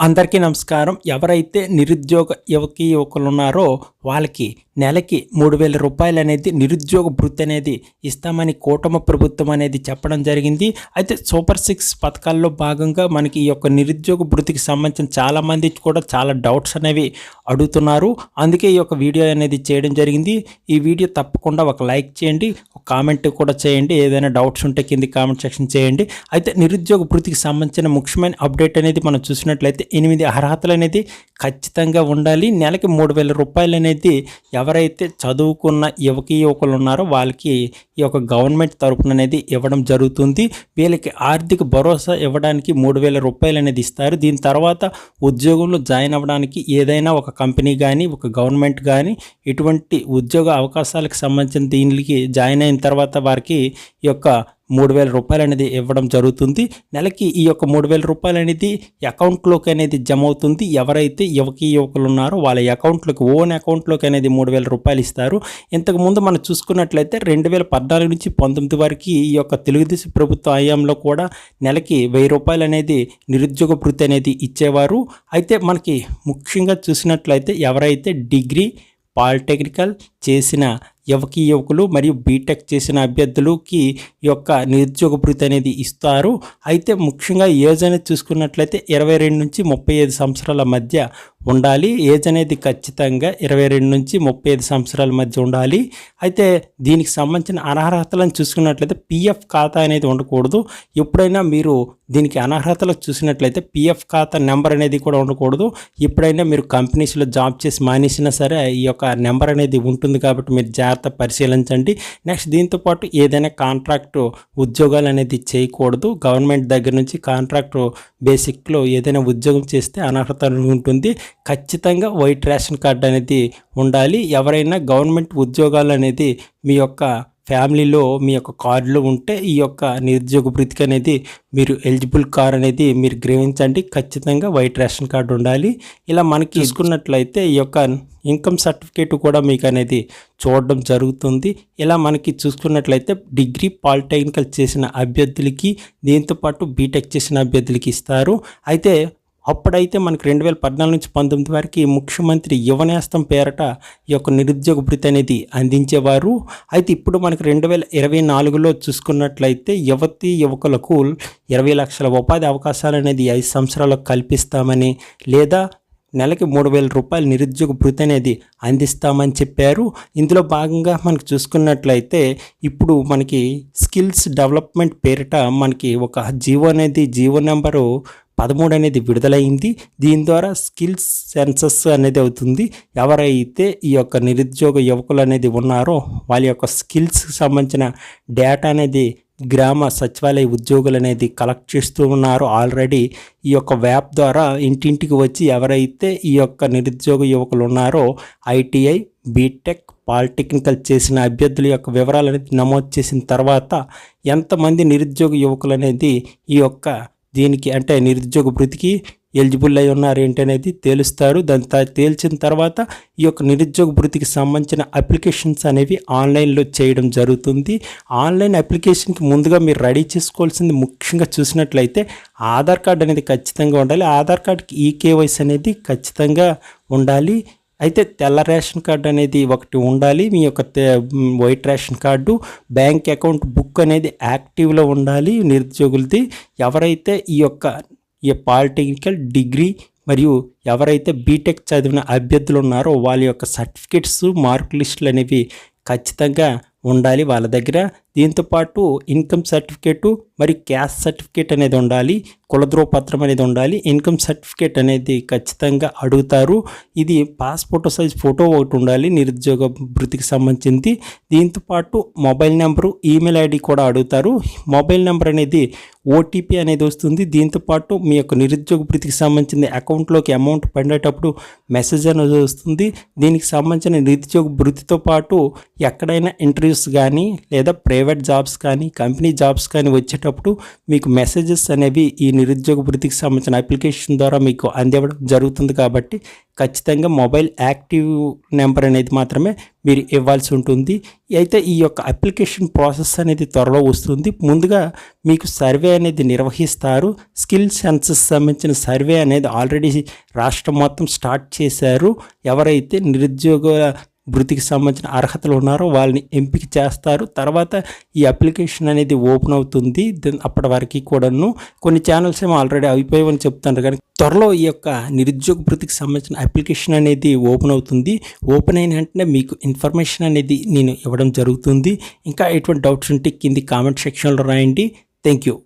అందరికీ నమస్కారం. ఎవరైతే నిరుద్యోగ యువకి యువకులు ఉన్నారో వాళ్ళకి నెలకి మూడు వేల రూపాయలు అనేది నిరుద్యోగ భృతి అనేది ఇస్తామని కూటమి ప్రభుత్వం అనేది చెప్పడం జరిగింది. అయితే సూపర్ సిక్స్ పథకాల్లో భాగంగా మనకి ఈ యొక్క నిరుద్యోగ భృతికి సంబంధించిన చాలామంది కూడా చాలా డౌట్స్ అనేవి అడుగుతున్నారు. అందుకే ఈ యొక్క వీడియో అనేది చేయడం జరిగింది. ఈ వీడియో తప్పకుండా ఒక లైక్ చేయండి ఒక కామెంట్ కూడా చేయండి ఏదైనా డౌట్స్ ఉంటే కింది కామెంట్ సెక్షన్ చేయండి. అయితే నిరుద్యోగ భృతికి సంబంధించిన ముఖ్యమైన అప్డేట్ అనేది మనం చూసినట్లయితే ఎనిమిది అర్హతలు అనేది ఖచ్చితంగా ఉండాలి. నెలకి మూడు వేల రూపాయలు అనేది ఎవరైతే చదువుకున్న యువకి యువకులు ఉన్నారో వాళ్ళకి ఈ యొక్క గవర్నమెంట్ తరపున అనేది ఇవ్వడం జరుగుతుంది. వీళ్ళకి ఆర్థిక భరోసా ఇవ్వడానికి మూడు వేల రూపాయలు అనేది ఇస్తారు. దీని తర్వాత ఉద్యోగంలో జాయిన్ అవ్వడానికి ఏదైనా ఒక కంపెనీ కానీ ఒక గవర్నమెంట్ కానీ ఇటువంటి ఉద్యోగ అవకాశాలకు సంబంధించిన దీనికి జాయిన్ అయిన తర్వాత వారికి ఈ యొక్క మూడు వేల రూపాయలు అనేది ఇవ్వడం జరుగుతుంది. నెలకి ఈ యొక్క మూడు వేల రూపాయలు అనేది అకౌంట్లోకి అనేది జమ అవుతుంది ఎవరైతే యువకి యువకులు ఉన్నారో వాళ్ళ అకౌంట్లోకి ఓన్ అకౌంట్లోకి అనేది మూడు వేల రూపాయలు ఇస్తారు. ఇంతకుముందు మనం చూసుకున్నట్లయితే రెండు వేల పద్నాలుగు నుంచి పంతొమ్మిది వరకు ఈ యొక్క తెలుగుదేశం ప్రభుత్వ హయాంలో కూడా నెలకి వెయ్యి రూపాయలు అనేది నిరుద్యోగ భృతి అనేది ఇచ్చేవారు. అయితే మనకి ముఖ్యంగా చూసినట్లయితే ఎవరైతే డిగ్రీ పాలిటెక్నికల్ చేసిన యువకి యువకులు మరియు బీటెక్ చేసిన అభ్యర్థులకి ఈ యొక్క నిరుద్యోగ భృతి అనేది ఇస్తారు. అయితే ముఖ్యంగా ఏజ్ అనేది చూసుకున్నట్లయితే ఇరవై రెండు నుంచి ముప్పై ఐదు సంవత్సరాల మధ్య ఉండాలి. ఏజ్ అనేది ఖచ్చితంగా ఇరవై రెండు నుంచి ముప్పై ఐదు సంవత్సరాల మధ్య ఉండాలి. అయితే దీనికి సంబంధించిన అనర్హతలను చూసుకున్నట్లయితే పిఎఫ్ ఖాతా అనేది ఉండకూడదు. ఎప్పుడైనా మీరు దీనికి అనర్హతలు చూసినట్లయితే పిఎఫ్ ఖాతా నెంబర్ అనేది కూడా ఉండకూడదు. ఎప్పుడైనా మీరు కంపెనీస్లో జాబ్ చేసి మానేసినా సరే ఈ యొక్క నెంబర్ అనేది ఉంటుంది కాబట్టి మీరు జాగ్రత్త పరిశీలించండి. నెక్స్ట్ దీంతో పాటు ఏదైనా కాంట్రాక్ట్ ఉద్యోగాలు అనేది చేయకూడదు. గవర్నమెంట్ దగ్గర నుంచి కాంట్రాక్ట్ బేసిక్లో ఏదైనా ఉద్యోగం చేస్తే అనర్హత ఉంటుంది. ఖచ్చితంగా వైట్ రేషన్ కార్డు అనేది ఉండాలి. ఎవరైనా గవర్నమెంట్ ఉద్యోగాలు అనేది మీ యొక్క ఫ్యామిలీలో మీ యొక్క కార్డులో ఉంటే ఈ యొక్క నిరుద్యోగ భృతికి అనేది మీరు ఎలిజిబుల్ కార్ అనేది మీరు గ్రహించండి. ఖచ్చితంగా వైట్ రేషన్ కార్డు ఉండాలి. ఇలా మనకి చూసుకున్నట్లయితే ఈ యొక్క ఇన్కమ్ సర్టిఫికేట్ కూడా మీకు అనేది చూడడం జరుగుతుంది. ఇలా మనకి చూసుకున్నట్లయితే డిగ్రీ పాలిటెక్నికల్ చేసిన అభ్యర్థులకి దీంతోపాటు బీటెక్ చేసిన అభ్యర్థులకి ఇస్తారు. అయితే అప్పుడైతే మనకి రెండు వేల పద్నాలుగు నుంచి పంతొమ్మిది వరకు ముఖ్యమంత్రి యువనేస్తం పేరట ఈ యొక్క నిరుద్యోగ భృతి అనేది అందించేవారు. అయితే ఇప్పుడు మనకి రెండు వేల ఇరవై నాలుగులో చూసుకున్నట్లయితే యువతి యువకులకు ఇరవై లక్షల ఉపాధి అవకాశాలు అనేది ఐదు సంవత్సరాలకు కల్పిస్తామని లేదా నెలకి మూడు వేల రూపాయలు నిరుద్యోగ భృతి అనేది అందిస్తామని చెప్పారు. ఇందులో భాగంగా మనకు చూసుకున్నట్లయితే ఇప్పుడు మనకి స్కిల్స్ డెవలప్మెంట్ పేరిట మనకి ఒక జీవో అనేది జీవో నెంబరు పదమూడు అనేది విడుదలైంది. దీని ద్వారా స్కిల్స్ సెన్సస్ అనేది అవుతుంది. ఎవరైతే ఈ యొక్క నిరుద్యోగ యువకులు అనేది ఉన్నారో వాళ్ళ యొక్క స్కిల్స్కి సంబంధించిన డేటా అనేది గ్రామ సచివాలయ ఉద్యోగులు అనేది కలెక్ట్ చేస్తూ ఉన్నారు. ఆల్రెడీ ఈ యొక్క వ్యాప్ ద్వారా ఇంటింటికి వచ్చి ఎవరైతే ఈ యొక్క నిరుద్యోగ యువకులు ఉన్నారో ఐటీఐ బీటెక్ పాలిటెక్నికల్ చేసిన అభ్యర్థుల యొక్క వివరాలు అనేది నమోదు చేసిన తర్వాత ఎంతమంది నిరుద్యోగ యువకులు అనేది ఈ యొక్క దీనికి అంటే నిరుద్యోగ వృత్తికి ఎలిజిబుల్ అయి ఉన్నారు ఏంటి అనేది తేలుస్తారు దాని త- తేల్చిన తర్వాత ఈ యొక్క నిరుద్యోగ వృత్తికి సంబంధించిన అప్లికేషన్స్ అనేవి ఆన్లైన్లో చేయడం జరుగుతుంది. ఆన్లైన్ అప్లికేషన్కి ముందుగా మీరు రెడీ చేసుకోవాల్సింది ముఖ్యంగా చూసినట్లయితే ఆధార్ కార్డు అనేది ఖచ్చితంగా ఉండాలి. ఆధార్ కార్డుకి ఈ కేవైసీ అనేది ఖచ్చితంగా ఉండాలి. అయితే తెల్ల రేషన్ కార్డు అనేది ఒకటి ఉండాలి. మీ యొక్క white ration card bank account book అనేది యాక్టివ్లో ఉండాలి. నిరుద్యోగులది ఎవరైతే ఈ యొక్క ఈ పాలిటెక్నికల్ డిగ్రీ మరియు ఎవరైతే బీటెక్ చదివిన అభ్యర్థులు ఉన్నారో వాళ్ళ యొక్క సర్టిఫికేట్స్ మార్క్ లిస్టులు అనేవి ఖచ్చితంగా ఉండాలి వాళ్ళ దగ్గర. దీంతోపాటు ఇన్కమ్ సర్టిఫికేటు మరి క్యాస్ట్ సర్టిఫికేట్ అనేది ఉండాలి కులద్రోపత్రం అనేది ఉండాలి. ఇన్కమ్ సర్టిఫికేట్ అనేది ఖచ్చితంగా అడుగుతారు. ఇది పాస్పోర్ట్ సైజ్ ఫోటో ఒకటి ఉండాలి నిరుద్యోగ భృతికి సంబంధించింది. దీంతోపాటు మొబైల్ నెంబరు ఈమెయిల్ ఐడి కూడా అడుగుతారు. మొబైల్ నెంబర్ అనేది ఓటీపీ అనేది వస్తుంది. దీంతోపాటు మీ యొక్క నిరుద్యోగ భృతికి సంబంధించిన అకౌంట్లోకి అమౌంట్ పడేటప్పుడు మెసేజ్ అనేది వస్తుంది. దీనికి సంబంధించిన నిరుద్యోగ భృతితో పాటు ఎక్కడైనా ఇంటర్వ్యూ ఇంటర్వ్యూస్ కానీ లేదా ప్రైవేట్ జాబ్స్ కానీ కంపెనీ జాబ్స్ కానీ వచ్చేటప్పుడు మీకు మెసేజెస్ అనేవి ఈ నిరుద్యోగ వృత్తికి సంబంధించిన అప్లికేషన్ ద్వారా మీకు అందివ్వడం జరుగుతుంది కాబట్టి ఖచ్చితంగా మొబైల్ యాక్టివ్ నెంబర్ అనేది మాత్రమే మీరు ఇవ్వాల్సి ఉంటుంది. అయితే ఈ యొక్క అప్లికేషన్ ప్రాసెస్ అనేది త్వరలో వస్తుంది. ముందుగా మీకు సర్వే అనేది నిర్వహిస్తారు. స్కిల్ సెన్సెస్ సంబంధించిన సర్వే అనేది ఆల్రెడీ రాష్ట్రం మొత్తం స్టార్ట్ చేశారు. ఎవరైతే నిరుద్యోగ వృత్తికి సంబంధించిన అర్హతలు ఉన్నారో వాళ్ళని ఎంపిక చేస్తారు. తర్వాత ఈ అప్లికేషన్ అనేది ఓపెన్ అవుతుంది. దెన్ అప్పటి వరకు కూడాను కొన్ని ఛానల్స్ ఏమో ఆల్రెడీ అయిపోయామని చెప్తున్నారు కానీ త్వరలో ఈ యొక్క నిరుద్యోగ వృత్తికి సంబంధించిన అప్లికేషన్ అనేది ఓపెన్ అవుతుంది. ఓపెన్ అయిన వెంటనే మీకు ఇన్ఫర్మేషన్ అనేది నేను ఇవ్వడం జరుగుతుంది. ఇంకా ఎటువంటి డౌట్స్ ఉంటే కింది కామెంట్ సెక్షన్లో రాయండి. Thank you.